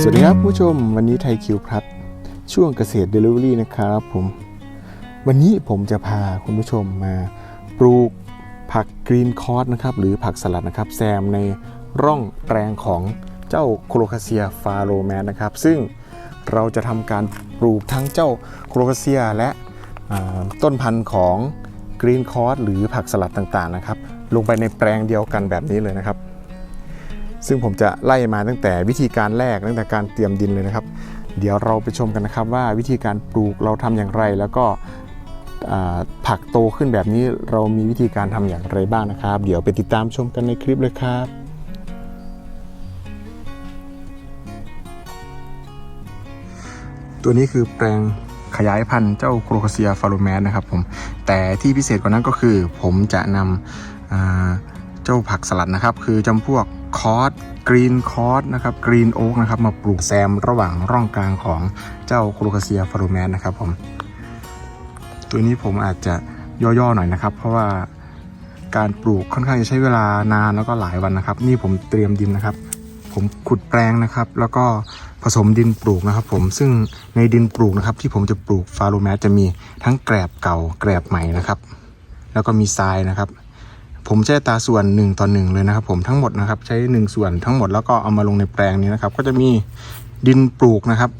สวัสดีครับผู้ชมวันนี้ไทยคิวพลัดช่วงเกษตรเดลิเวอรี่นะครับผมวันนี้ผมจะพาคุณผู้ชมมาปลูกผักกรีนคอร์สนะครับหรือผักสลัดนะครับแซมในร่องแปลงของเจ้าโคโลคาเซียฟาโรแมนนะครับ ซึ่งเราจะทำการปลูกทั้งเจ้าโคโลคาเซียและต้นพันธุ์ของกรีนคอร์สหรือผักสลัดต่างๆนะครับ ลงไปในแปลงเดียวกันแบบนี้เลยนะครับ ซึ่งผมจะไล่มาตั้งแต่วิธีการแรกตั้งแต่การเตรียมดินเลยนะครับ เดี๋ยวเราไปชมกันนะครับว่าวิธีการปลูกเราทำอย่างไร แล้วก็ผักโตขึ้นแบบนี้เรามีวิธีการทำอย่างไรบ้างนะครับ เดี๋ยวไปติดตามชมกันในคลิปเลยครับตัวนี้คือแปลงขยายพันธุ์เจ้าโครคเซียฟาโรแมนนะครับผมแต่ที่พิเศษกว่านั้นก็คือ ผมจะนำเจ้าผักสลัดนะครับ คือจำพวก คอสกรีนคอสนะครับกรีนโอ๊กนะครับมาปลูกแซมระหว่างร่องกลางของเจ้าโครคาเซียฟาโรแมนนะครับผมตัวนี้ผมอาจจะย่อๆหน่อยนะครับ เพราะว่าการปลูกค่อนข้างจะใช้เวลานานแล้วก็หลายวันนะครับ นี่ผมเตรียมดินนะครับ ผมขุดแปลงนะครับ แล้วก็ผสมดินปลูกนะครับ ผมซึ่งในดินปลูกนะครับ ที่ผมจะปลูกฟาโรแมสจะมีทั้งแกลบเก่าแกลบใหม่นะครับ แล้วก็มีทรายนะครับ ผมใช้ตาส่วน 1 ต่อ 1 เลยนะครับผมทั้งหมดนะครับ ใช้ 1 ส่วนทั้งหมดแล้วก็เอามาลงในแปลงนี้นะครับ ก็จะมีดินปลูกนะครับ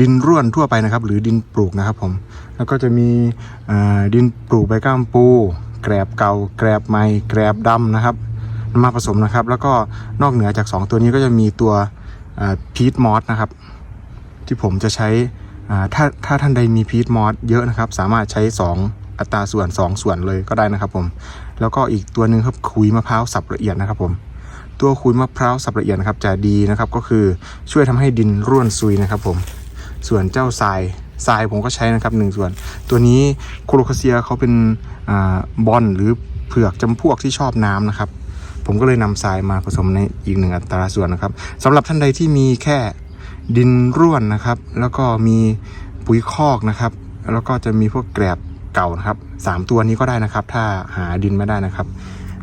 ดินร่วนทั่วไปนะครับ หรือดินปลูกนะครับผมแล้วก็จะมีดินปลูกใบก้ามปู แกลบเก่า แกลบใหม่แกลบดำนะครับมาผสมนะครับ แล้วก็นอกเหนือจาก 2 ตัวนี้ก็จะมีตัวพีทมอสนะครับ ที่ผมจะใช้ถ้าถ้าท่านใดมีพีทมอสเยอะนะครับ สามารถใช้ 2 อัตราส่วน 2 ส่วนเลยก็ได้นะครับผม แล้วก็อีกตัวหนึ่งครับขุยมะพร้าวสับละเอียดนะครับผมตัวขุยมะพร้าวสับละเอียดนะครับจะดีนะครับก็คือช่วยทำให้ดินร่วนซุยนะครับผมส่วนเจ้าทรายทรายผมก็ใช้นะครับหนึ่งส่วน ตัวนี้โคโลคาเซียเขาเป็นอ่าบอลหรือเผือกจำพวกที่ชอบน้ำนะครับ ผมก็เลยนำทรายมาผสมในอีกหนึ่งอัตราส่วนนะครับสำหรับท่านใดที่มีแค่ดินร่วนนะครับ แล้วก็มีปุ๋ยคอกนะครับ แล้วก็จะมีพวกแกลบ เก่านะครับสามตัวนี้ก็ได้นะครับ ถ้าหาดินไม่ได้นะครับ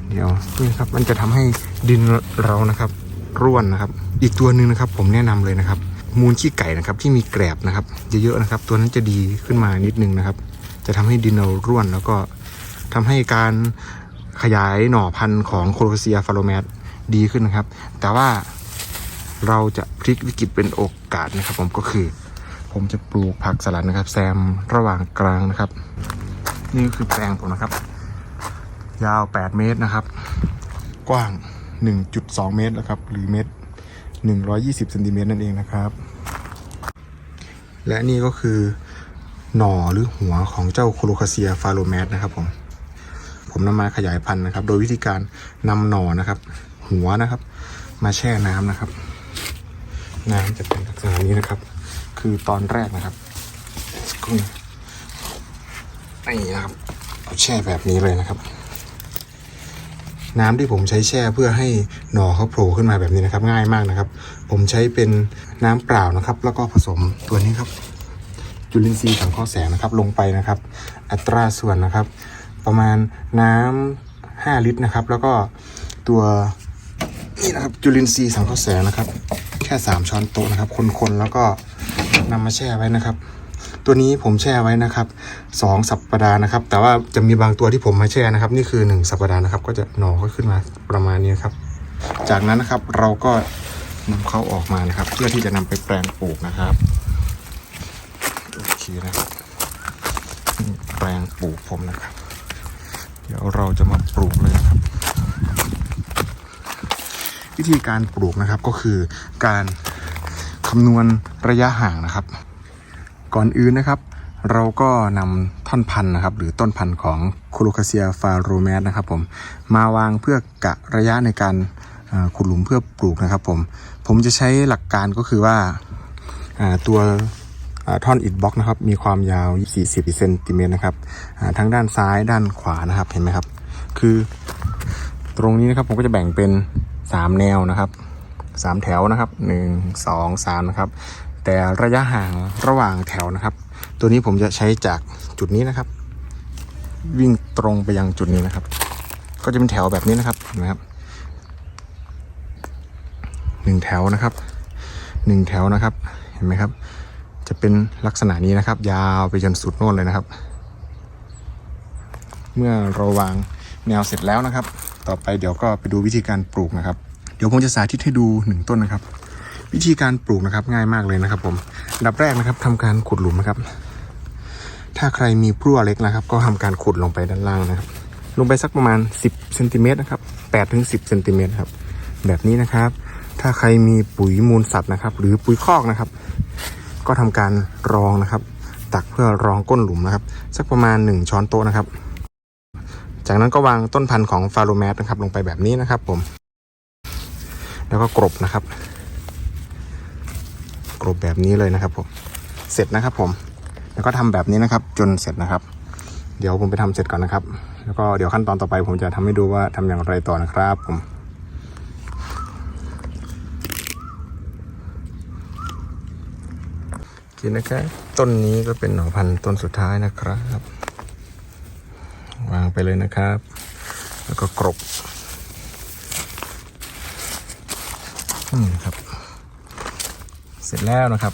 เดี๋ยวนี่ครับมันจะทำให้ดินเรานะครับ ร่วนนะครับ อีกตัวหนึ่งนะครับ ผมแนะนำเลยนะครับ มูลขี้ไก่นะครับ ที่มีแกลบนะครับเยอะๆนะครับ ตัวนั้นจะดีขึ้นมานิดนึงนะครับ จะทำให้ดินเราร่วนแล้วก็ทำให้การขยายหน่อพันธุ์ของโคโลเซียฟาโรแมสดีขึ้นนะครับ แต่ว่าเราจะพลิกวิกฤตเป็นโอกาสนะครับ ผมก็คือ ผมจะปลูกผักสลัดนะครับ แซมระหว่างกลางนะครับ นี่ก็คือแปลงผมนะครับ ยาว 8 เมตรนะครับ กว้าง 1.2 เมตรนะครับ หรือเมตร 120เซนติเมตรนั่นเองนะครับ และนี่ก็คือหน่อหรือหัวของเจ้าโคโลคาเซียฟาโรแมสนะครับผมผมนำมาขยายพันธุ์นะครับ โดยวิธีการนำหน่อนะครับ หัวนะครับ มาแช่น้ำนะครับ น้ำจะเป็นลักษณะนี้นะครับ คือตอนแรกนะครับสกครู่ นี่นะครับเอาแช่แบบนี้เลยนะครับ น้ำที่ผมใช้แช่เพื่อให้หน่อเขาโผล่ขึ้นมาแบบนี้นะครับง่ายมากนะครับ ผมใช้เป็นน้ำเปล่านะครับ แล้วก็ผสมตัวนี้ครับ จุลินทรีย์สังเคราะห์แสงนะครับ ลงไปนะครับ อัตราส่วนนะครับ ประมาณน้ำ5ลิตรนะครับ แล้วก็ตัวนี่นะครับจุลินทรีย์สังเคราะห์แสงนะครับ แค่ 3 ช้อนโต๊ะนะครับคนๆแล้วก็นำมาแช่ไว้นะครับ ตัวนี้ผมแช่ไว้นะครับสองสัปดาห์นะครับ แต่ว่าจะมีบางตัวที่ผมมาแช่นะครับ นี่คือ 1 สัปดาห์นะครับ ก็จะหน่อก็ขึ้นมาประมาณนี้ครับ จากนั้นนะครับเราก็นำเขาออกมานะครับ เพื่อที่จะนำไปแปลงปลูกนะครับโอเคนะครับแปลงปลูกผมนะครับ เดี๋ยวเราจะมาปลูกเลยนะครับ วิธีการปลูกนะครับก็คือการคำนวณระยะห่างนะครับ ก่อนอื่นนะครับ เราก็นำท่อนพันธุ์นะครับ หรือต้นพันธุ์ของโคโลคาเซียฟาโรแมสนะครับผมมาวางเพื่อกะระยะในการขุดหลุมเพื่อปลูกนะครับผมผมจะใช้หลักการก็คือว่าตัวท่อนอิฐบล็อกนะครับมีความยาว 40เซนติเมตรนะครับทั้งด้านซ้ายด้านขวานะครับเห็นไหมครับ คือตรงนี้นะครับผมก็จะแบ่งเป็น 3 แนวนะครับ 3 แถวนะครับ 1 2 3นะครับ แต่ระยะห่างระหว่างแถวนะครับ ตัวนี้ผมจะใช้จากจุดนี้นะครับ วิ่งตรงไปยังจุดนี้นะครับ ก็จะเป็นแถวแบบนี้นะครับเห็นไหมครับหนึ่งแถวนะครับหนึ่งแถวนะครับเห็นไหมครับ จะเป็นลักษณะนี้นะครับ ยาวไปจนสุดโน่นเลยนะครับ เมื่อเราวางแนวเสร็จแล้วนะครับ ต่อไปเดี๋ยวก็ไปดูวิธีการปลูกนะครับ เดี๋ยวผมจะสาธิตให้ดูหนึ่งต้นนะครับ วิธีการปลูกนะครับง่ายมากเลยนะครับ ผมดับแรกนะครับทำการขุดหลุมนะครับ ถ้าใครมีพรั่วเล็กนะครับ ก็ทำการขุดลงไปด้านล่างนะครับ ลงไปสักประมาณ 10เซนติเมตรนะครับ8ถึง10เซนติเมตรครับ แบบนี้นะครับ ถ้าใครมีปุ๋ยมูลสัตว์นะครับ หรือปุ๋ยคอกนะครับ ก็ทำการรองนะครับ ตักเพื่อรองก้นหลุมนะครับ สักประมาณ 1 ช้อนโต๊ะนะครับ จากนั้นก็วางต้นพันธุ์ของฟาโรแมสนะครับ ลงไปแบบนี้นะครับ ผม แล้วก็กรบนะครับ กรบแบบนี้เลยนะครับผมเสร็จนะครับผม แล้วก็ทำแบบนี้นะครับ จนเสร็จนะครับ เดี๋ยวผมไปทำเสร็จก่อนนะครับ แล้วก็เดี๋ยวขั้นตอนต่อไป ผมจะทำให้ดูว่าทำอย่างไรต่อนะครับผมโอเคนะครับต้นนี้ก็เป็นหน่อพันธุ์ต้นสุดท้ายนะครับ วางไปเลยนะครับ แล้วก็กรบนี่นะครับ สร็จแล้วนะครับ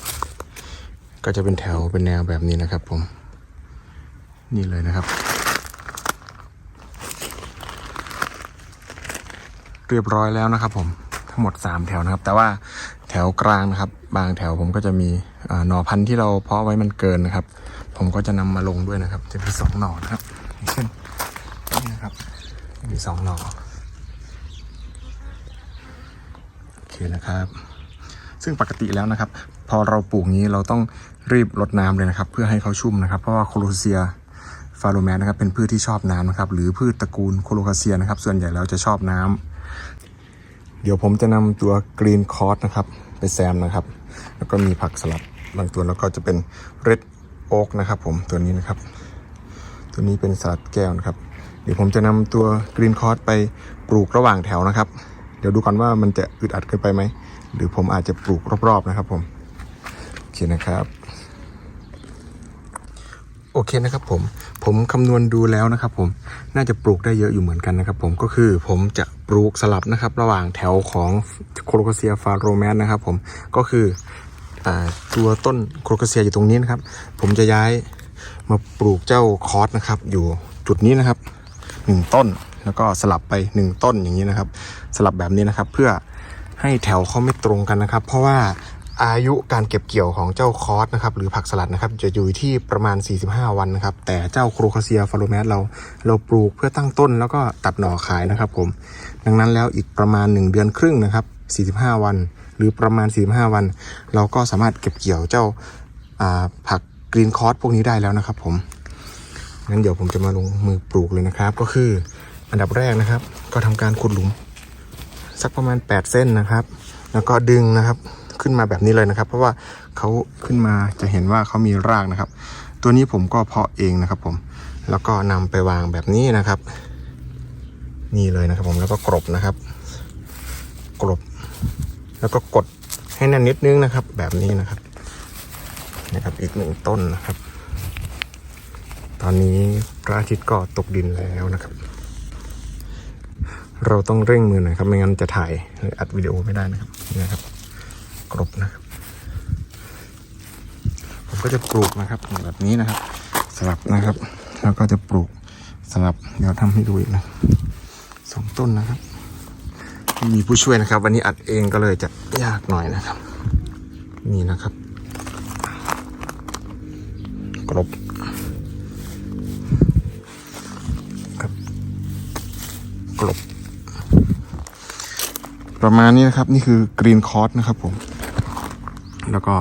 ก็จะเป็นแถวเป็นแนวแบบนี้นะครับผม นี่เลยนะครับ เรียบร้อยแล้วนะครับ ผมทั้งหมด 3 แถวนะครับ แต่ว่าแถวกลางนะครับ บางแถวผมก็จะมีหน่อพันธุ์ที่เราเพาะไว้มันเกินนะครับ ผมก็จะนำมาลงด้วยนะครับ จะมีสองหน่อนะครับเช่นนี่นะครับ มีสองหน่อโอเคนะครับ ซึ่งปกติแล้วนะครับ พอเราปลูกนี้เราต้องรีบรดน้ำเลยนะครับ เพื่อให้เขาชุ่มนะครับ เพราะว่าโคโลเซียฟาโรแมนนะครับเป็นพืชที่ชอบน้ำนะครับหรือพืชตระกูลโคโลคาเซียนะครับ ส่วนใหญ่แล้วจะชอบน้ำเดี๋ยวผมจะนำตัวกรีนคอร์สนะครับไปแซมนะครับ แล้วก็มีผักสลัดบางตัวแล้วก็จะเป็นเรดโอ๊กนะครับผมตัวนี้นะครับ ตัวนี้เป็นสลัดแก้วนะครับ เดี๋ยวผมจะนำตัวกรีนคอร์สไปปลูกระหว่างแถวนะครับ เดี๋ยวดูก่อนว่ามันจะอึดอัดเกินไปไหม หรือผมอาจจะปลูกรอบๆนะครับผมโอเคนะครับ โอเคนะครับผมผมคำนวณดูแล้วนะครับ ผมน่าจะปลูกได้เยอะอยู่เหมือนกันนะครับ ผมก็คือผมจะปลูกสลับนะครับ ระหว่างแถวของโคโลคาเซียฟาโรแมนนะครับ ผมก็คืออตัวต้นโคโลคาเซียอยู่ตรงนี้นะครับ ผมจะย้ายมาปลูกเจ้าคอสนะครับ อยู่จุดนี้นะครับหนึ่งต้นแล้วก็สลับไปหนึ่งต้นอย่างนี้นะครับ สลับแบบนี้นะครับ เพื่อ ให้แถวเขาไม่ตรงกันนะครับ เพราะว่าอายุการเก็บเกี่ยวของเจ้าคอสนะครับหรือผักสลัดนะครับจะอยู่ที่ประมาณ 45 วันนะครับ แต่เจ้าโครคาเซียฟาโรแมสเราเราปลูกเพื่อตั้งต้นแล้วก็ตัดหน่อขายนะครับผม ดังนั้นแล้วอีกประมาณ 1 เดือนครึ่งนะครับ 45 วัน หรือประมาณ 45 วัน เราก็สามารถเก็บเกี่ยวเจ้าาผักกรีนคอร์สพวกนี้ได้แล้วนะครับผมงั้นเดี๋ยวผมจะมาลงมือปลูกเลยนะครับ ก็คืออันดับแรกนะครับ ก็ทำการขุดหลุม สักประมาณ 8 เส้นนะครับ แล้วก็ดึงนะครับขึ้นมาแบบนี้เลยนะครับ เพราะว่าเขาขึ้นมาจะเห็นว่าเขามีรากนะครับ ตัวนี้ผมก็เพาะเองนะครับผมแล้วก็นำไปวางแบบนี้นะครับ นี่เลยนะครับผมแล้วก็กรบนะครับ กรบ แล้วก็กดให้แน่นนิดนึงนะครับ แบบนี้นะครับนะครับอีกหนึ่งต้นนะครับ ตอนนี้พระอาทิตย์ก็ตกดินแล้วนะครับ เราต้องเร่งมือหน่อยครับไม่งั้นจะถ่ายหรืออัดวิดีโอไม่ได้นะครับนี่นะครับกรบนะครับ ผมก็จะปลูกนะครับแบบนี้นะครับ สลับนะครับ แล้วก็จะปลูกสลับเดี๋ยวทำให้ดูอีกนะสองต้นนะครับม่มีผู้ช่วยนะครับ วันนี้อัดเองก็เลยจะยากหน่อยนะครับ นี่นะครับ กรบครับกรบ ประมาณนี้นะครับ นี่คือกรีนคอร์สนะครับผมแล้วก็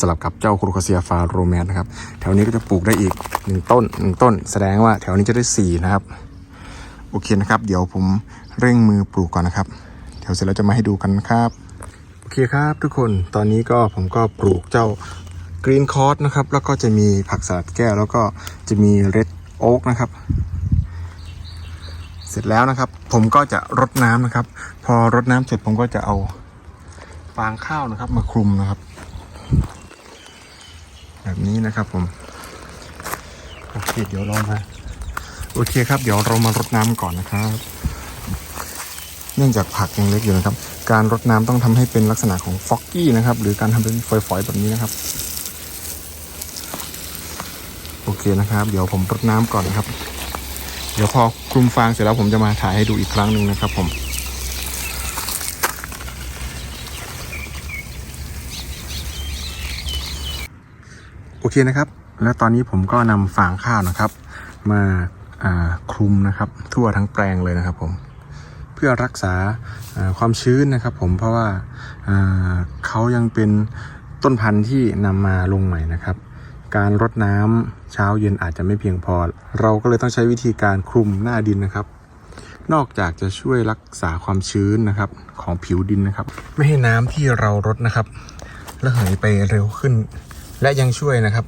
สลับกับเจ้าโครคาเซียฟาโรแมนนะครับ แถวนี้ก็จะปลูกได้อีกหนึ่งต้นหนึ่งต้น แสดงว่าแถวนี้จะได้สีนะครับ โอเคนะครับ เดี๋ยวผมเร่งมือปลูกก่อนนะครับ เดี๋ยวเสร็จแล้วจะมาให้ดูกันครับ โอเคครับทุกคนตอนนี้ก็ผมก็ปลูกเจ้ากรีนคอร์สนะครับ แล้วก็จะมีผักสลัดแก้ว แล้วก็จะมีเรดโอ๊กนะครับ เสร็จแล้วนะครับ ผมก็จะรดน้ำนะครับ พอรดน้ำเสร็จผมก็จะเอาฟางข้าวนะครับ มาคลุมนะครับ แบบนี้นะครับผมโอเคเดี๋ยวเรามาโอเคครับ เดี๋ยวเรามารดน้ำก่อนนะครับ เนื่องจากผักยังเล็กอยู่นะครับ การรดน้ำต้องทำให้เป็นลักษณะของฟอกกี้นะครับ หรือการทำเป็นฝอยๆแบบนี้นะครับ โอเคนะครับ เดี๋ยวผมรดน้ำก่อนนะครับ เดี๋ยวพอคลุมฟางเสร็จแล้วผมจะมาถ่ายให้ดูอีกครั้งหนึ่งนะครับ ผมโอเคนะครับ แล้วตอนนี้ผมก็นำฟางข้าวนะครับ มาาคลุมนะครับ ทั่วทั้งแปลงเลยนะครับ ผมเพื่อรักษาาความชื้นนะครับ ผมเพราะว่าอ่าเขายังเป็นต้นพันธุ์ที่นำมาลงใหม่นะครับ การรดน้ำเช้าเย็นอาจจะไม่เพียงพอ เราก็เลยต้องใช้วิธีการคลุมหน้าดินนะครับ นอกจากจะช่วยรักษาความชื้นนะครับของผิวดินนะครับ ไม่ให้น้ำที่เรารดนะครับระเหยไปเร็วขึ้น และยังช่วยนะครับ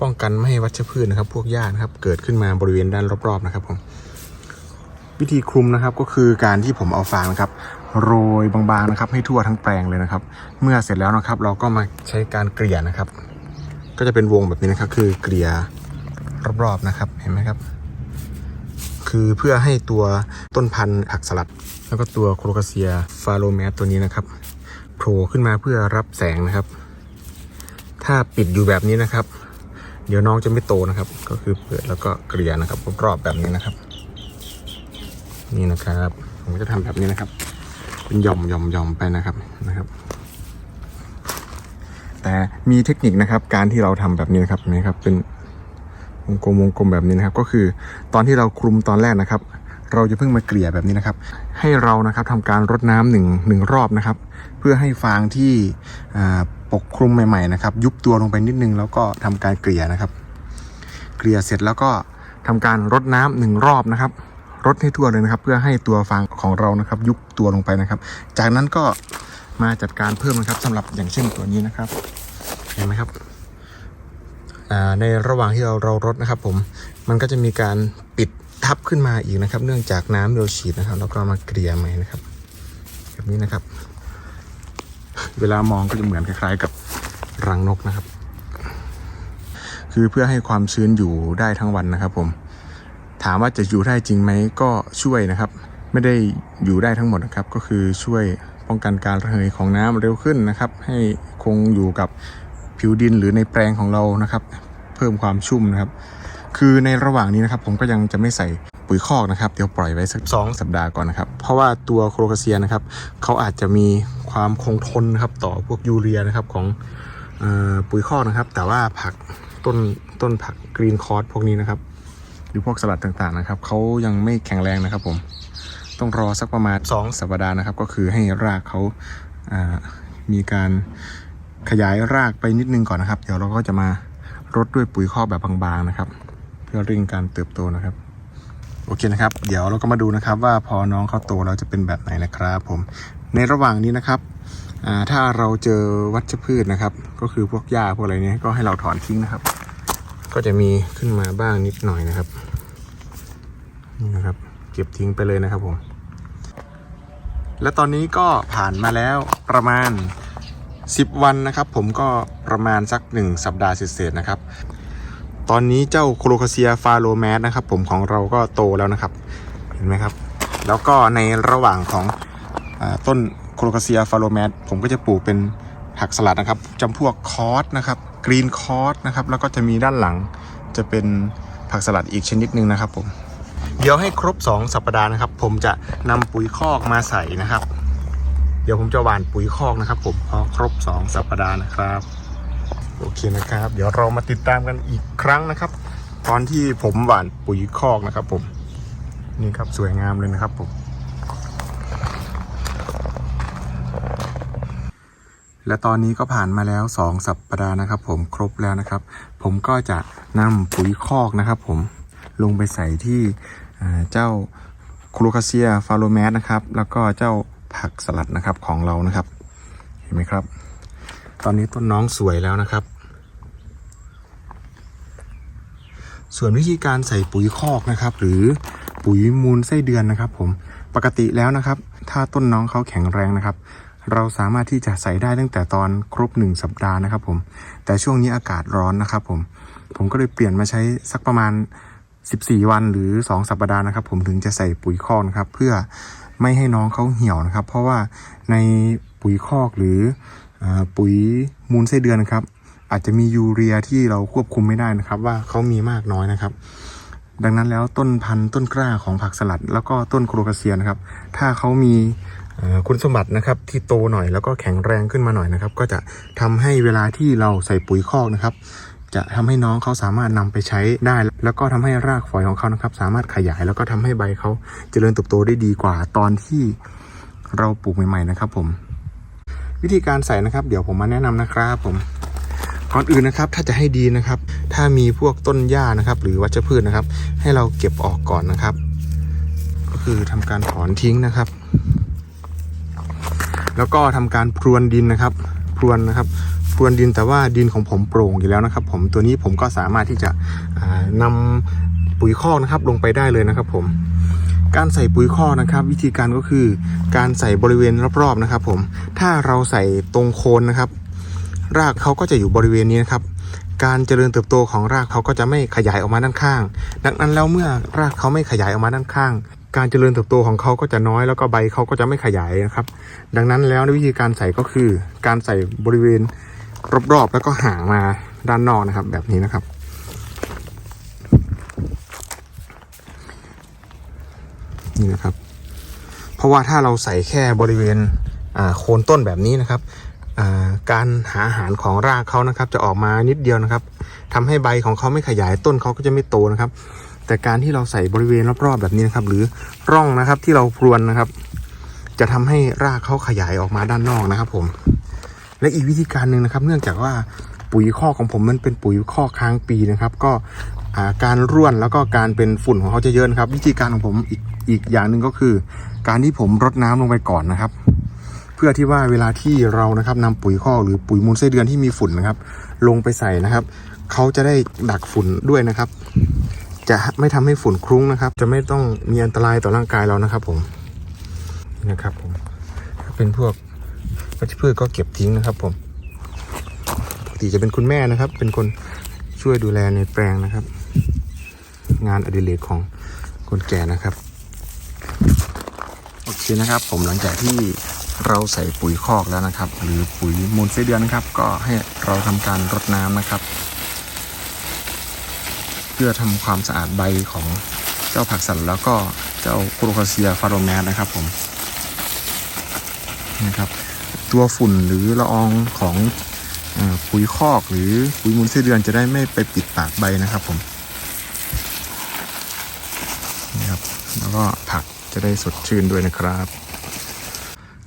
ป้องกันไม่ให้วัชพืชนะครับ พวกหญ้านะครับ เกิดขึ้นมาบริเวณด้านรอบๆนะครับผมวิธีคลุมนะครับก็คือการที่ผมเอาฟางนะครับ โรยบางๆนะครับ ให้ทั่วทั้งแปลงเลยนะครับ เมื่อเสร็จแล้วนะครับ เราก็มาใช้การเกลี่ยนะครับ ก็จะเป็นวงแบบนี้นะครับ คือเกลี่ยรอบๆนะครับเห็นไหมครับ คือเพื่อให้ตัวต้นพันธุ์ผักสลัด แล้วก็ตัวโครคาเซียฟาโลแมสตัวนี้นะครับโผล่ขึ้นมาเพื่อรับแสงนะครับ ถ้าปิดอยู่แบบนี้นะครับ เดี๋ยวน้องจะไม่โตนะครับ ก็คือเปิดแล้วก็เกลี่ยนะครับรอบๆแบบนี้นะครับ นี่นะครับ ผมก็จะทำแบบนี้นะครับ เป็นหย่อมหย่อมหย่อมไปนะครับนะครับ แต่มีเทคนิคนะครับ การที่เราทำแบบนี้นะครับเห็นี่ครับ เป็นวงกลมวงกลมแบบนี้นะครับ ก็คือตอนที่เราคลุมตอนแรกนะครับ เราจะเพิ่งมาเกลี่ยแบบนี้นะครับ ให้เรานะครับทำการรดน้ำหนึ่งหนึ่งรอบนะครับ เพื่อให้ฟางที่ปกคลุมใหม่ๆนะครับ ยุบตัวลงไปนิดนึง แล้วก็ทำการเกลี่ยนะครับ เกลี่ยเสร็จแล้วก็ทำการรดน้ำหนึ่งรอบนะครับรดให้ทั่วเลยนะครับ เพื่อให้ตัวฟางของเรานะครับ ยุบตัวลงไปนะครับ จากนั้นก็ มาจัดการเพิ่มนะครับสำหรับอย่างเช่นตัวนี้นะครับ เห็นไหมครับในระหว่างที่เราเรารดนะครับ ผมมันก็จะมีการปิดทับขึ้นมาอีกนะครับ เนื่องจากน้ำเราฉีดนะครับ แล้วก็มาเกลี่ยใหม่นะครับ แบบนี้นะครับ เวลามองก็จะเหมือนคล้ายๆ กับรังนกนะครับ คือเพื่อให้ความชื้นอยู่ได้ทั้งวันนะครับ ผม ถามว่าจะอยู่ได้จริงไหมก็ช่วยนะครับ ไม่ได้อยู่ได้ทั้งหมดนะครับ ก็คือช่วย ป้องกันการระเหยของน้ำเร็วขึ้นนะครับ ให้คงอยู่กับผิวดินหรือในแปลงของเรานะครับ เพิ่มความชุ่มนะครับ คือในระหว่างนี้นะครับ ผมก็ยังจะไม่ใส่ปุ๋ยคอกนะครับ เดี๋ยวปล่อยไว้สักสองสัปดาห์ก่อนนะครับ เพราะว่าตัวโครคาเซียนะครับเขาอาจจะมีความคงทนนะครับต่อพวกยูเรียนะครับของเออปุ๋ยคอกนะครับ แต่ว่าผักต้นต้นผักกรีนคอร์สพวกนี้นะครับหรือพวกสลัดต่างๆนะครับเขายังไม่แข็งแรงนะครับผม ต้องรอสักประมาณ 2 สัปดาห์นะครับ ก็คือให้รากเขาอ่ามีการขยายรากไปนิดนึงก่อนนะครับ เดี๋ยวเราก็จะมารดด้วยปุ๋ยคอกแบบบางๆนะครับ เพื่อเร่งการเติบโตนะครับโอเคนะครับ เดี๋ยวเราก็มาดูนะครับว่าพอน้องเขาโตแล้วจะเป็นแบบไหนนะครับ ผมในระหว่างนี้นะครับอ่าถ้าเราเจอวัชพืชนะครับ ก็คือพวกหญ้าพวกอะไรเนี้ยก็ให้เราถอนทิ้งนะครับ ก็จะมีขึ้นมาบ้างนิดหน่อยนะครับนี่นะครับ เก็บทิ้งไปเลยนะครับผม และตอนนี้ก็ผ่านมาแล้วประมาณ 10 วันนะครับ ผมก็ประมาณสัก 1 สัปดาห์เศษๆนะครับ ตอนนี้เจ้าโครคาเซียฟาโลแมสนะครับ ผมของเราก็โตแล้วนะครับ เห็นไหมครับ แล้วก็ในระหว่างของอต้นโครคาเซียฟาโลแมสผมก็จะปลูกเป็นผักสลัดนะครับจำพวกคอร์สนะครับกรีนคอร์สนะครับ แล้วก็จะมีด้านหลังจะเป็นผักสลัดอีกชนิดหนึ่งนะครับผม เดี๋ยวให้ครบ 2 สัปดาห์นะครับ ผมจะนำปุ๋ยคอกมาใส่นะครับ เดี๋ยวผมจะหว่านปุ๋ยคอกนะครับ ผมพอครบ 2 สัปดาห์นะครับ โอเคนะครับ เดี๋ยวเรามาติดตามกันอีกครั้งนะครับ ตอนที่ผมหว่านปุ๋ยคอกนะครับ ผมนี่ครับสวยงามเลยนะครับผมและตอนนี้ก็ผ่านมาแล้ว 2 สัปดาห์นะครับ ผมครบแล้วนะครับ ผมก็จะนำปุ๋ยคอกนะครับ ผมลงไปใส่ที่ เจ้าโครคาเซียฟาโลแมสนะครับ แล้วก็เจ้าผักสลัดนะครับของเรานะครับ เห็นไหมครับ ตอนนี้ต้นน้องสวยแล้วนะครับ ส่วนวิธีการใส่ปุ๋ยคอกนะครับ หรือปุ๋ยมูลไส้เดือนนะครับ ผมปกติแล้วนะครับ ถ้าต้นน้องเขาแข็งแรงนะครับ เราสามารถที่จะใส่ได้ตั้งแต่ตอนครบ 1 สัปดาห์นะครับ ผมแต่ช่วงนี้อากาศร้อนนะครับ ผมผมก็เลยเปลี่ยนมาใช้สักประมาณ 14 วันหรือ 2 สัปดาห์นะครับ ผมถึงจะใส่ปุ๋ยคอกนะครับ เพื่อไม่ให้น้องเขาเหี่ยวนะครับ เพราะว่าในปุ๋ยคอกหรืออปุ๋ยมูลไส้เดือนนะครับ อาจจะมียูเรียที่เราควบคุมไม่ได้นะครับ ว่าเขามีมากน้อยนะครับ ดังนั้นแล้วต้นพันธุ์ต้นกล้าของผักสลัด แล้วก็ต้นโครคาเซียนะครับ ถ้าเขามีคุณสมบัตินะครับที่โตหน่อยแล้วก็แข็งแรงขึ้นมาหน่อยนะครับ ก็จะทำให้เวลาที่เราใส่ปุ๋ยคอกนะครับ จะทำให้น้องเขาสามารถนำไปใช้ได้ แล้วก็ทำให้รากฝอยของเขานะครับ สามารถขยายแล้วก็ทำให้ใบเขาเจริญเติบโตได้ดีกว่าตอนที่เราปลูกใหม่ ๆ นะครับ ผม วิธีการใส่นะครับ เดี๋ยวผมมาแนะนำนะครับผมก่อนอื่นนะครับถ้าจะให้ดีนะครับ ถ้ามีพวกต้นหญ้านะครับ หรือวัชพืชนะครับ ให้เราเก็บออกก่อนนะครับ ก็คือทำการถอนทิ้งนะครับ แล้วก็ทำการพรวนดินนะครับ พรวนนะครับ พรวนดินแต่ว่าดินของผมโปร่งอยู่แล้วนะครับ ผมตัวนี้ผมก็สามารถที่จะอ่านำปุ๋ยคอกนะครับลงไปได้เลยนะครับ ผม การใส่ปุ๋ยคอกนะครับ วิธีการก็คือการใส่บริเวณรอบๆนะครับ ผมถ้าเราใส่ตรงโคนนะครับ รากเขาก็จะอยู่บริเวณนี้นะครับการเจริญเติบโตของรากเขาก็จะไม่ขยายออกมาด้านข้าง ดังนั้นแล้วเมื่อรากเขาไม่ขยายออกมาด้านข้าง การเจริญเติบโตของเขาก็จะน้อยแล้วก็ใบเขาก็จะไม่ขยายนะครับ ดังนั้นแล้ววิธีการใส่ก็คือ การใส่บริเวณ รอบๆแล้วก็ห่างมาด้านนอกนะครับ แบบนี้นะครับ นี่นะครับ เพราะว่าถ้าเราใส่แค่บริเวณโคนต้นแบบนี้นะครับการหาอาหารของรากเขานะครับ จะออกมานิดเดียวนะครับทำให้ใบของเขาไม่ขยายต้นเขาก็จะไม่โตนะครับ แต่การที่เราใส่บริเวณรอบๆแบบนี้นะครับ หรือร่องนะครับที่เราพรวนนะครับ จะทำให้รากเขาขยายออกมาด้านนอกนะครับ ผม และอีกวิธีการหนึ่งนะครับ เนื่องจากว่าปุ๋ยคอกของผมมันเป็นปุ๋ยคอกค้างปีนะครับ ก็าการร่วนแล้วก็การเป็นฝุ่นของเขาจะเยอะนะครับ วิธีการของผมอีกอีกอย่างหนึ่งก็คือ การที่ผมรดน้ำลงไปก่อนนะครับ เพื่อที่ว่าเวลาที่เรานะครับนำปุ๋ยคอกหรือปุ๋ยมูลไส้เดือนที่มีฝุ่นนะครับ ลงไปใส่นะครับเขาจะได้ดักฝุ่นด้วยนะครับ จะไม่ทำให้ฝุ่นคลุ้งนะครับ จะไม่ต้องมีอันตรายต่อร่างกายเรานะครับ ผมนะครับผมเป็นพวก วัชพืชก็เก็บทิ้งนะครับผมปกติจะเป็นคุณแม่นะครับ เป็นคนช่วยดูแลในแปลงนะครับ งานอดิเรกของคนแก่นะครับโอเคนะครับ ผมหลังจากที่เราใส่ปุ๋ยคอกแล้วนะครับ หรือปุ๋ยมูลไส้เดือนนะครับ ก็ให้เราทำการรดน้ำนะครับ เพื่อทำความสะอาดใบของเจ้าผักสันแล้วก็เจ้าโครคาเซียฟาโรแมสนะครับผมนะครับ ตัวฝุ่นหรือละอองของอปุ๋ยคอก หรือปุ๋ยมูลไส้เดือนจะได้ไม่ไปปิดปากใบนะครับผมนี่ครับแล้วก็ผักจะได้สดชื่นด้วยนะครับ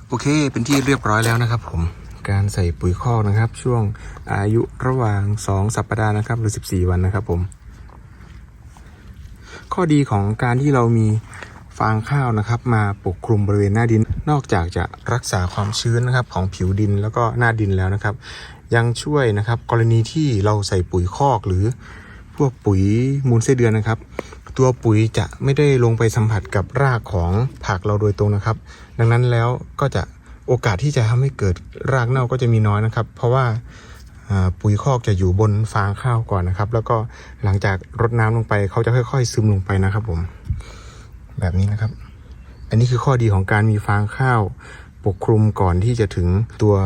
โอเคเป็นที่เรียบร้อยแล้วนะครับ ผมการใส่ปุ๋ยคอกนะครับ ช่วงอายุระหว่าง 2 สัปดาห์นะครับ หรือ 14 วันนะครับผมข้อดีของการที่เรามีฟางข้าวนะครับ มาปกคลุมบริเวณหน้าดิน นอกจากจะรักษาความชื้นนะครับของผิวดินแล้วก็หน้าดินแล้วนะครับ ยังช่วยนะครับกรณีที่เราใส่ปุ๋ยคอกหรือพวกปุ๋ยมูลไส้เดือนนะครับ ตัวปุ๋ยจะไม่ได้ลงไปสัมผัสกับรากของผักเราโดยตรงนะครับ ดังนั้นแล้วก็จะโอกาสที่จะทำให้เกิดรากเน่าก็จะมีน้อยนะครับ เพราะว่าอ่าปุ๋ยคอกจะอยู่บนฟางข้าวก่อนนะครับ แล้วก็หลังจากรดน้ำลงไปเขาจะค่อย ๆ ซึมลงไปนะครับผม แบบนี้นะครับ อันนี้คือข้อดีของการมีฟางข้าวปกคลุมก่อนที่จะถึงตัว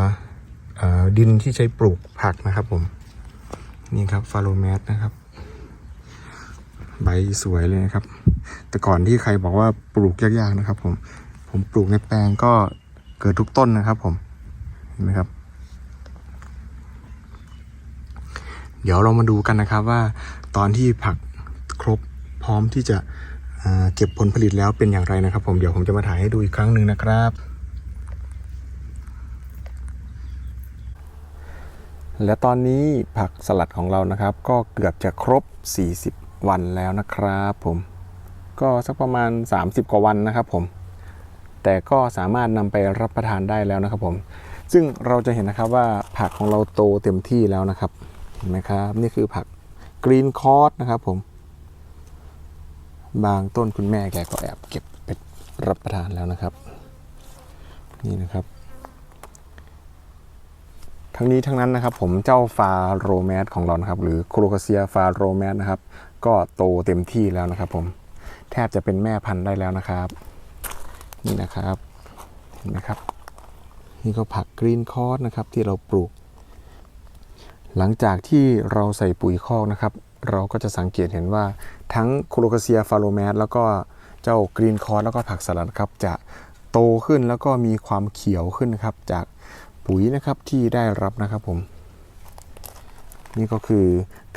ดินที่ใช้ปลูกผักนะครับผม นี่ครับฟาโรแมสนะครับ ใบสวยเลยนะครับ แต่ก่อนที่ใครบอกว่าปลูกยากๆนะครับ ผม ผมปลูกในแปลงก็เกิดทุกต้นนะครับ ผม เห็นไหมครับ เดี๋ยวเรามาดูกันนะครับว่าตอนที่ผักครบพร้อมที่จะ เก็บผลผลิตแล้วเป็นอย่างไรนะครับ ผมเดี๋ยวผมจะมาถ่ายให้ดูอีกครั้งหนึ่งนะครับ และตอนนี้ผักสลัดของเรานะครับ ก็เกือบจะครบ 40 วันแล้วนะครับผมก็สักประมาณ 30 กว่าวันนะครับผมแต่ก็สามารถนำไปรับประทานได้แล้วนะครับผม ซึ่งเราจะเห็นนะครับว่าผักของเราโตเต็มที่แล้วนะครับเห็นไหมครับ นี่คือผักกรีนคอร์สนะครับผม บางต้นคุณแม่แกก็แอบเก็บไปรับประทานแล้วนะครับ นี่นะครับ ทั้งนี้ทั้งนั้นนะครับ ผมเจ้าฟาโรแมสของเรานะครับ หรือโครคาเซียฟาโรแมสนะครับ ก็โตเต็มที่แล้วนะครับ ผมแทบจะเป็นแม่พันธุ์ได้แล้วนะครับ นี่นะครับเห็นไหมครับ นี่ก็ผักกรีนคอร์สนะครับที่เราปลูก หลังจากที่เราใส่ปุ๋ยคอกนะครับ เราก็จะสังเกตเห็นว่าทั้งโคโลคาเซียฟาโลแมสแล้วก็เจ้ากรีนคอร์สแล้วก็ผักสลัดครับจะโตขึ้นแล้วก็มีความเขียวขึ้นนะครับจากปุ๋ยนะครับที่ได้รับนะครับผม นี่ก็คือ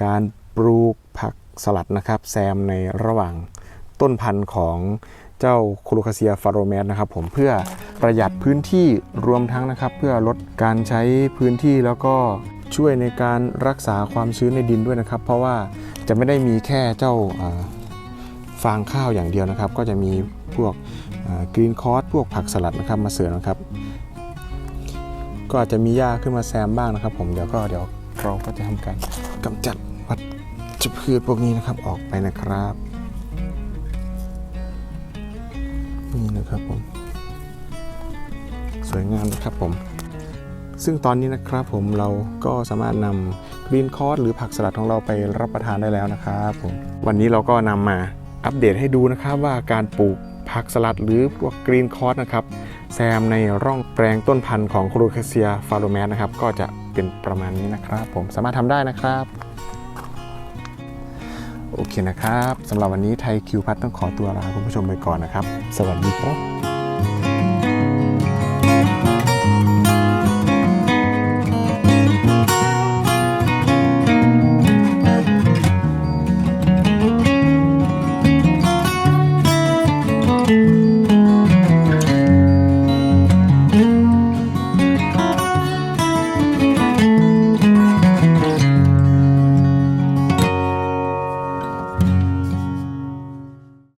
การปลูกผักสลัดนะครับ แซมในระหว่างต้นพันธุ์ของเจ้าโคโลคาเซียฟาโรแมสนะครับผมเพื่อประหยัดพื้นที่รวมทั้งนะครับ เพื่อลดการใช้พื้นที่แล้วก็ ช่วยในการรักษาความชื้นในดินด้วยนะครับ เพราะว่าจะไม่ได้มีแค่เจ้าฟางข้าวอย่างเดียวนะครับ ก็จะมีพวกกรีนคอร์สพวกผักสลัดนะครับมาเสริมนะครับ ก็อาจจะมีหญ้าขึ้นมาแซมบ้างนะครับ ผมเดี๋ยวก็เดี๋ยวเราก็จะทำการกำจัดวัชพืชพวกนี้นะครับออกไปนะครับนี่นะครับผมสวยงามนะครับผม ซึ่งตอนนี้นะครับผมเราก็สามารถนำกรีนคอร์สหรือผักสลัดของเราไปรับประทานได้แล้วนะครับผมวันนี้เราก็นำมาอัปเดตให้ดูนะครับว่าการปลูกผักสลัดหรือพวกกรีนคอร์สนะครับแซมในร่องแปลงต้นพันธุ์ของโคโลคาเซียฟาโลแมสนะครับก็จะเป็นประมาณนี้นะครับผมสามารถทำได้นะครับโอเคนะครับสำหรับวันนี้ไทยคิวพัทต้องขอตัวลาคุณผู้ชมไปก่อนนะครับ สวัสดีครับ